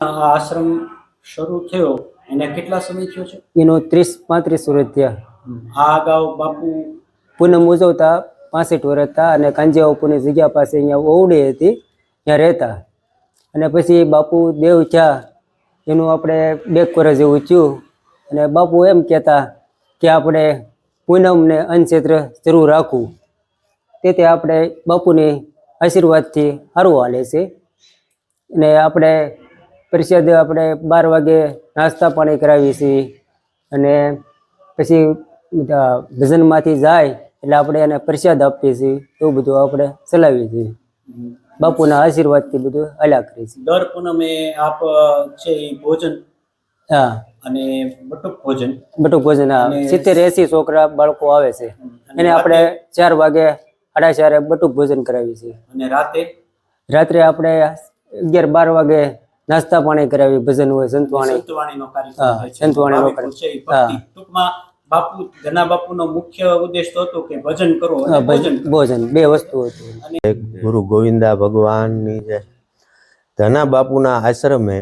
આશ્રમ શરૂ થયો. એને કેટલા સમય થયો છે? એનો ત્રીસ પાંત્રીસ વર્ષ થયા. આ અગાઉ બાપુ પૂનમ ઉજવતા પાસઠ વર્ષ હતા અને કાંજીયા બાપુની જગ્યા પાસે અહીંયા ઓવડી હતી ત્યાં રહેતા. અને પછી બાપુ દેવ થયા. એનું આપણે બે વર્ષ જેવું થયું. અને બાપુ એમ કહેતા કે આપણે પૂનમને અન્નક્ષેત્ર જરૂર રાખવું. તેથી આપણે બાપુની આશીર્વાદથી સારું હાલે છે. અને આપણે પરિષદ આપણે બાર વાગે નાસ્તા પાણી કરાવીએ છીએ. અને પછી ભજનમાંથી જાય એટલે આપણે એને પ્રસાદ આપીએ છીએ. એવું બધું આપણે ચલાવીએ છીએ. બાપુના આશીર્વાદથી બધું હાલ્યા કરીએ છીએ. દર પૂનમે આપ છે એ ભોજન? હા. અને બટુક ભોજન? બટુક ભોજન હા. સિત્તેર એસી છોકરા બાળકો આવે છે. એને આપણે ચાર વાગે સાડા ચારે બટુક ભોજન કરાવીએ છીએ. અને રાતે? રાત્રે આપણે અગિયાર બાર વાગે નાસ્તા પાણી કરાવી ભજન હોય સંતવાણી સંતવાણીનો કાર્યક્રમ હા, થાય છે. સંતવાણીનો ભાવિકો છે એ હા. ભક્તિ. ટૂંકમાં બાપુ ધના બાપુનો મુખ્ય ઉદ્દેશ તો હતો કે ભજન કરો ભોજન ભજન બે વસ્તુ હતું ગુરુ ગોવિંદા ભગવાનની જે ધના બાપુના આશ્રમે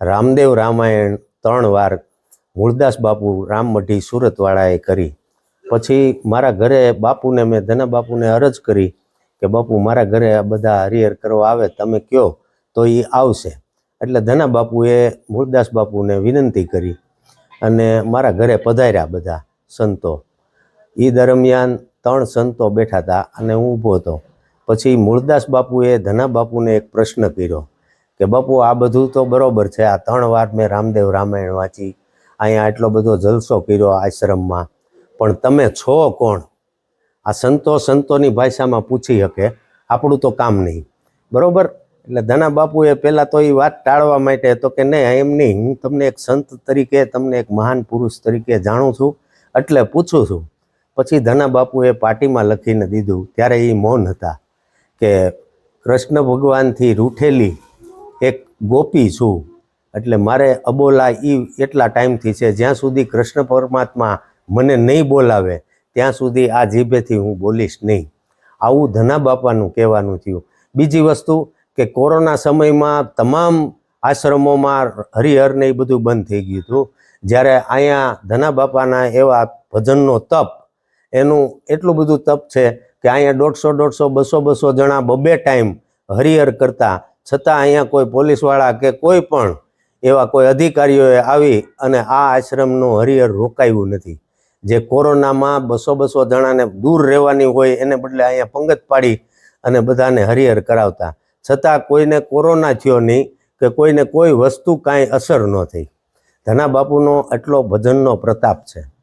રામદેવ રામાયણ ત્રણ વાર મૂળદાસ બાપુ રામમઢી સુરતવાળાએ કરી પછી મારા ઘરે બાપુને મેં ધના બાપુને અરજ કરી કે બાપુ મારા ઘરે આ બધા હરિહર કરવા આવે તમે કયો તો એ આવશે એટલે ધના બાપુએ મૂળદાસ બાપુને વિનંતી કરી અને મારા ઘરે પધાર્યા બધા સંતો. એ દરમિયાન ત્રણ સંતો બેઠા હતા અને હું ઊભો હતો. પછી મૂળદાસ બાપુએ ધના બાપુને એક પ્રશ્ન કર્યો કે, બાપુ, આ બધું તો બરાબર છે. આ ત્રણ વાર મેં રામદેવ રામાયણ વાંચી. અહીંયા આટલો બધો જલસો કર્યો આશ્રમમાં. પણ તમે છો કોણ? આ સંતો સંતોની ભાષામાં પૂછી શકે. આપણું તો કામ નહીં. બરોબર? એટલે ધના બાપુએ પહેલાં તો એ વાત ટાળવા માટે તો કે નહીં એમ નહીં. હું તમને એક સંત તરીકે, તમને એક મહાન પુરુષ તરીકે જાણું છું. એટલે પૂછું છું. પછી ધના બાપુએ પાટીમાં લખીને દીધું. ત્યારે એ મૌન હતા કે કૃષ્ણ ભગવાનથી રૂઠેલી એક ગોપી છું. એટલે મારે અબોલા એ એટલા ટાઈમથી છે, જ્યાં સુધી કૃષ્ણ પરમાત્મા મને નહીં બોલાવે, ત્યાં સુધી આ જીભેથી હું બોલીશ નહીં. આવું ધના બાપાનું કહેવાનું થયું. બીજી વસ્તુ કે કોરોના સમયમાં તમામ આશ્રમોમાં હરિહરને એ બધું બંધ થઈ ગયું હતું. જ્યારે અહીંયા ધના બાપાના એવા ભજનનો તપ, એનું એટલું બધું તપ છે કે અહીંયા દોઢસો દોઢસો, બસો બસો જણા બબે ટાઈમ હરિહર કરતા. છતાં અહીંયા કોઈ પોલીસવાળા કે કોઈ પણ એવા કોઈ અધિકારીઓએ આવી અને આ આશ્રમનું હરિહર રોકાયું નથી. જે કોરોનામાં બસો બસો જણાને દૂર રહેવાની હોય એને બદલે અહીંયા પંગત પાડી અને બધાને હરિહર કરાવતા. છતાં કોઈને કોરોના થયો નહીં કે કોઈને કોઈ વસ્તુ કાંઈ અસર ન થઈ. ધના બાપુનો એટલો ભજનનો પ્રતાપ છે.